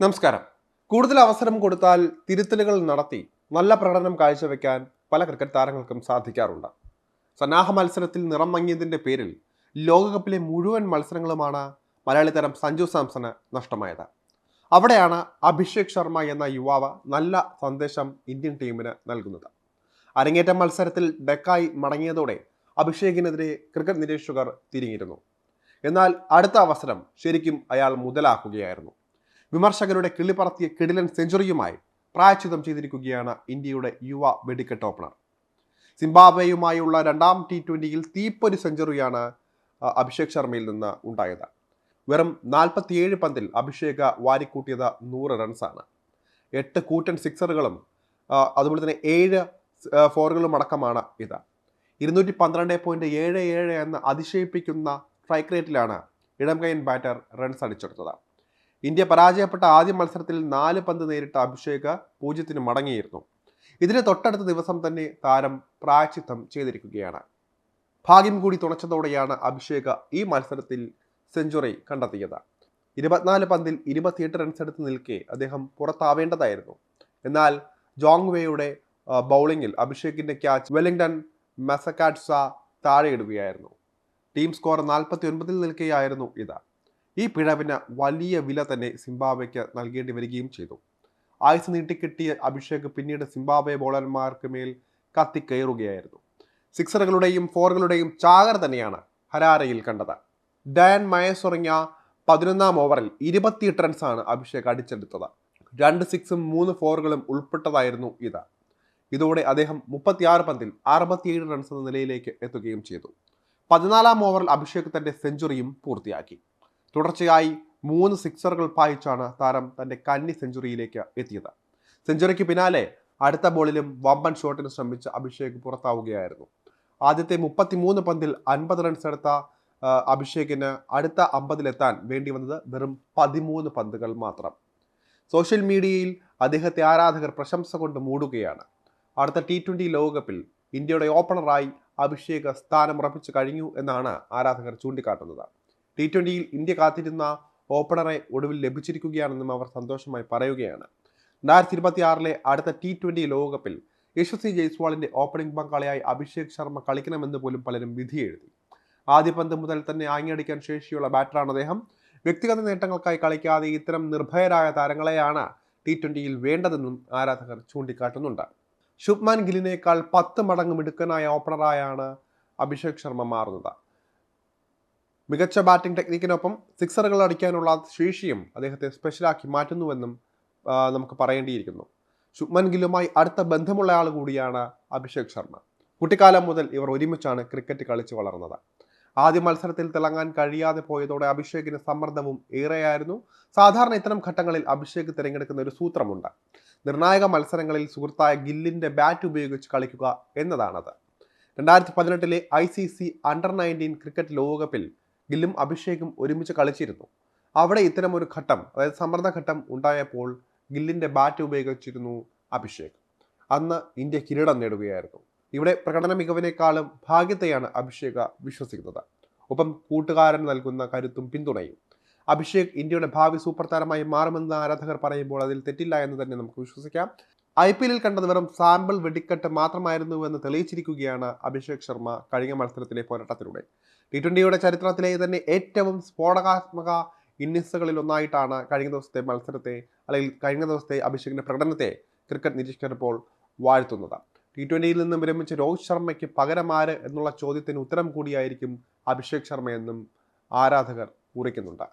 നമസ്കാരം. കൂടുതൽ അവസരം കൊടുത്താൽ തിരുത്തലുകൾ നടത്തി നല്ല പ്രകടനം കാഴ്ചവെക്കാൻ പല ക്രിക്കറ്റ് താരങ്ങൾക്കും സാധിക്കാറുണ്ട്. സന്നാഹ മത്സരത്തിൽ നിറം മങ്ങിയതിന്റെ പേരിൽ ലോകകപ്പിലെ മുഴുവൻ മത്സരങ്ങളുമാണ് മലയാളി താരം സഞ്ജു സാംസന് നഷ്ടമായത്. അവിടെയാണ് അഭിഷേക് ശർമ്മ എന്ന യുവാവ് നല്ല സന്ദേശം ഇന്ത്യൻ ടീമിന് നൽകുന്നത്. അരങ്ങേറ്റ മത്സരത്തിൽ ഡെക്കായി മടങ്ങിയതോടെ അഭിഷേകിനെതിരെ ക്രിക്കറ്റ് നിരീക്ഷകർ തിരിഞ്ഞിരുന്നു. എന്നാൽ അടുത്ത അവസരം ശരിക്കും അയാൾ മുതലാക്കുകയായിരുന്നു. വിമർശകരുടെ കിള്ളിപ്പറത്തിയ കിടിലൻ സെഞ്ചുറിയുമായി പ്രായച്ചിതം ചെയ്തിരിക്കുകയാണ് ഇന്ത്യയുടെ യുവ വെടിക്കെട്ട് ഓപ്പണർ. സിംബാബ്വേയുമായുള്ള രണ്ടാം ടി ട്വന്റിയിൽ തീപ്പൊരു സെഞ്ചുറിയാണ് അഭിഷേക് ശർമ്മയിൽ നിന്ന് ഉണ്ടായത്. വെറും നാൽപ്പത്തിയേഴ് പന്തിൽ അഭിഷേക വാരിക്കൂട്ടിയത് നൂറ് റൺസാണ്. എട്ട് കൂറ്റൻ സിക്സറുകളും അതുപോലെ തന്നെ ഏഴ് ഫോറുകളും അടക്കമാണ് ഇത്. ഇരുന്നൂറ്റി പന്ത്രണ്ട് പോയിന്റ് ഏഴ് ഏഴ് എന്ന് അതിശയിപ്പിക്കുന്ന സ്ട്രൈക്ക് റേറ്റിലാണ് ഇടംകൈൻ ബാറ്റർ റൺസ് അടിച്ചെടുത്തത്. ഇന്ത്യ പരാജയപ്പെട്ട ആദ്യ മത്സരത്തിൽ നാല് പന്ത് നേരിട്ട അഭിഷേക് പൂജ്യത്തിന് മടങ്ങിയിരുന്നു. ഇതിന് തൊട്ടടുത്ത ദിവസം തന്നെ താരം പ്രായച്ചിത്തം ചെയ്തിരിക്കുകയാണ്. ഭാഗ്യം കൂടി തുണച്ചതോടെയാണ് അഭിഷേക് ഈ മത്സരത്തിൽ സെഞ്ചുറി കണ്ടെത്തിയത്. ഇരുപത്തിനാല് പന്തിൽ ഇരുപത്തിയെട്ട് റൺസ് എടുത്ത് നിൽക്കെ അദ്ദേഹം പുറത്താവേണ്ടതായിരുന്നു. എന്നാൽ ജോങ് വേയുടെ ബൗളിങ്ങിൽ അഭിഷേകിന്റെ ക്യാച്ച് വെല്ലിംഗ്ടൺ മെസക്കാറ്റ്സ താഴെയിടുകയായിരുന്നു. ടീം സ്കോർ നാൽപ്പത്തി ഒൻപതിൽ നിൽക്കുകയായിരുന്നു ഇത്. ഈ പിഴവിന് വലിയ വില തന്നെ സിംബാബ്വെക്ക് നൽകേണ്ടി വരികയും ചെയ്തു. ആയുസ് നീട്ടിക്കിട്ടിയ അഭിഷേക് പിന്നീട് സിംബാബ്വെ ബോളർമാർക്ക് മേൽ കത്തിക്കയറുകയായിരുന്നു സിക്സറുകളുടെയും ഫോറുകളുടെയും ചാകർ തന്നെയാണ് ഹരാരയിൽ കണ്ടത്. ഡാൻ മയസ് ഉറങ്ങിയ പതിനൊന്നാം ഓവറിൽ ഇരുപത്തിയെട്ട് റൺസാണ് അഭിഷേക് അടിച്ചെടുത്തത്. രണ്ട് സിക്സും മൂന്ന് ഫോറുകളും ഉൾപ്പെട്ടതായിരുന്നു ഇത്. ഇതോടെ അദ്ദേഹം മുപ്പത്തിയാറ് പന്തിൽ അറുപത്തിയേഴ് റൺസ് എന്ന നിലയിലേക്ക് എത്തുകയും ചെയ്തു. പതിനാലാം ഓവറിൽ അഭിഷേക് തന്റെ സെഞ്ചുറിയും പൂർത്തിയാക്കി. തുടർച്ചയായി മൂന്ന് സിക്സറുകൾ പായിച്ചാണ് താരം തന്റെ കന്നി സെഞ്ചുറിയിലേക്ക് എത്തിയത്. സെഞ്ചുറിക്ക് പിന്നാലെ അടുത്ത ബോളിലും വമ്പൻ ഷോട്ടിന് ശ്രമിച്ച അഭിഷേക് പുറത്താവുകയായിരുന്നു. ആദ്യത്തെ മുപ്പത്തിമൂന്ന് പന്തിൽ അൻപത് റൺസ് എടുത്ത അഭിഷേകിന് അടുത്ത അമ്പതിലെത്താൻ വേണ്ടി വന്നത് വെറും പതിമൂന്ന് പന്തുകൾ മാത്രം. സോഷ്യൽ മീഡിയയിൽ അദ്ദേഹത്തെ ആരാധകർ പ്രശംസ കൊണ്ട് മൂടുകയാണ്. അടുത്ത ടി ട്വന്റി ലോകകപ്പിൽ ഇന്ത്യയുടെ ഓപ്പണറായി അഭിഷേക് സ്ഥാനം സ്ഥാനമുറപ്പിച്ചു കഴിഞ്ഞു എന്നാണ് ആരാധകർ ചൂണ്ടിക്കാട്ടുന്നത്. ടി ട്വന്റിയിൽ ഇന്ത്യ കാത്തിരുന്ന ഓപ്പണറെ ഒടുവിൽ ലഭിച്ചിരിക്കുകയാണെന്നും അവർ സന്തോഷമായി പറയുകയാണ്. രണ്ടായിരത്തി ഇരുപത്തി ആറിലെ അടുത്ത ടി ട്വന്റി ലോകകപ്പിൽ യശസ്വി ജയ്സ്വാളിന്റെ ഓപ്പണിംഗ് പങ്കാളിയായി അഭിഷേക് ശർമ്മ കളിക്കണമെന്ന് പോലും പലരും വിധി എഴുതി. ആദ്യ പന്ത് മുതൽ തന്നെ ആങ്ങിയടിക്കാൻ ശേഷിയുള്ള ബാറ്ററാണ് അദ്ദേഹം. വ്യക്തിഗത നേട്ടങ്ങൾക്കായി കളിക്കാതെ ഇത്തരം നിർഭയരായ താരങ്ങളെയാണ് ടി ട്വന്റിയിൽ വേണ്ടതെന്നും ആരാധകർ ചൂണ്ടിക്കാട്ടുന്നുണ്ട്. ശുഭ്മാൻ ഗില്ലിനേക്കാൾ പത്ത് മടങ്ങ് മിടുക്കനായ ഓപ്പണറായാണ് അഭിഷേക് ശർമ്മ മാറുന്നത്. മികച്ച ബാറ്റിംഗ് ടെക്നിക്കിനൊപ്പം സിക്സറുകൾ അടിക്കാനുള്ള ശേഷിയും അദ്ദേഹത്തെ സ്പെഷ്യലാക്കി മാറ്റുന്നുവെന്നും നമുക്ക് പറയേണ്ടിയിരിക്കുന്നു. ശുഭ്മൻ ഗില്ലുമായി അടുത്ത ബന്ധമുള്ള ആൾ കൂടിയാണ് അഭിഷേക് ശർമ്മ. കുട്ടിക്കാലം മുതൽ ഇവർ ഒരുമിച്ചാണ് ക്രിക്കറ്റ് കളിച്ചു വളർന്നത്. ആദ്യ മത്സരത്തിൽ തിളങ്ങാൻ കഴിയാതെ പോയതോടെ അഭിഷേകിന് സമ്മർദ്ദവും ഏറെയായിരുന്നു. സാധാരണ ഇത്തരം ഘട്ടങ്ങളിൽ അഭിഷേക് തിരഞ്ഞെടുക്കുന്ന ഒരു സൂത്രമുണ്ട്. നിർണായക മത്സരങ്ങളിൽ സുഹൃത്തായ ഗില്ലിന്റെ ബാറ്റ് ഉപയോഗിച്ച് കളിക്കുക എന്നതാണത്. രണ്ടായിരത്തി പതിനെട്ടിലെ I C C under nineteen cricket ലോകകപ്പിൽ ഗില്ലും അഭിഷേകും ഒരുമിച്ച് കളിച്ചിരുന്നു. അവിടെ ഇത്തരം ഒരു ഘട്ടം അതായത് സമ്മർദ്ദ ഘട്ടം ഉണ്ടായപ്പോൾ ഗില്ലിന്റെ ബാറ്റ് ഉപയോഗിച്ചിരുന്നു അഭിഷേക്. അന്ന് ഇന്ത്യ കിരീടം നേടുകയായിരുന്നു. ഇവിടെ പ്രകടന മികവിനേക്കാളും ഭാഗ്യത്തെയാണ് അഭിഷേക് വിശ്വസിക്കുന്നത്. ഒപ്പം കൂട്ടുകാരൻ നൽകുന്ന കരുത്തും പിന്തുണയും. അഭിഷേക് ഇന്ത്യയുടെ ഭാവി സൂപ്പർ താരമായി മാറുമെന്ന് ആരാധകർ പറയുമ്പോൾ അതിൽ തെറ്റില്ല എന്ന് തന്നെ നമുക്ക് വിശ്വസിക്കാം. ഐ പി എല്ലിൽ കണ്ടത് വെറും സാമ്പിൾ വെടിക്കെട്ട് മാത്രമായിരുന്നുവെന്ന് തെളിയിച്ചിരിക്കുകയാണ് അഭിഷേക് ശർമ്മ കഴിഞ്ഞ മത്സരത്തിലെ പോരാട്ടത്തിലൂടെ. ടി ട്വന്റിയുടെ ചരിത്രത്തിലെ തന്നെ ഏറ്റവും സ്ഫോടകാത്മക ഇന്നിങ്സുകളിൽ ഒന്നായിട്ടാണ് കഴിഞ്ഞ ദിവസത്തെ മത്സരത്തെ അല്ലെങ്കിൽ കഴിഞ്ഞ ദിവസത്തെ അഭിഷേകിന്റെ പ്രകടനത്തെ ക്രിക്കറ്റ് നിരീക്ഷകർ ഇപ്പോൾ വാഴ്ത്തുന്നത്. ടി ട്വന്റിയിൽ നിന്നും വിരമിച്ച രോഹിത് ശർമ്മയ്ക്ക് പകരമാര് എന്നുള്ള ചോദ്യത്തിന് ഉത്തരം കൂടിയായിരിക്കും അഭിഷേക് ശർമ്മയെന്നും ആരാധകർ കുറിക്കുന്നുണ്ട്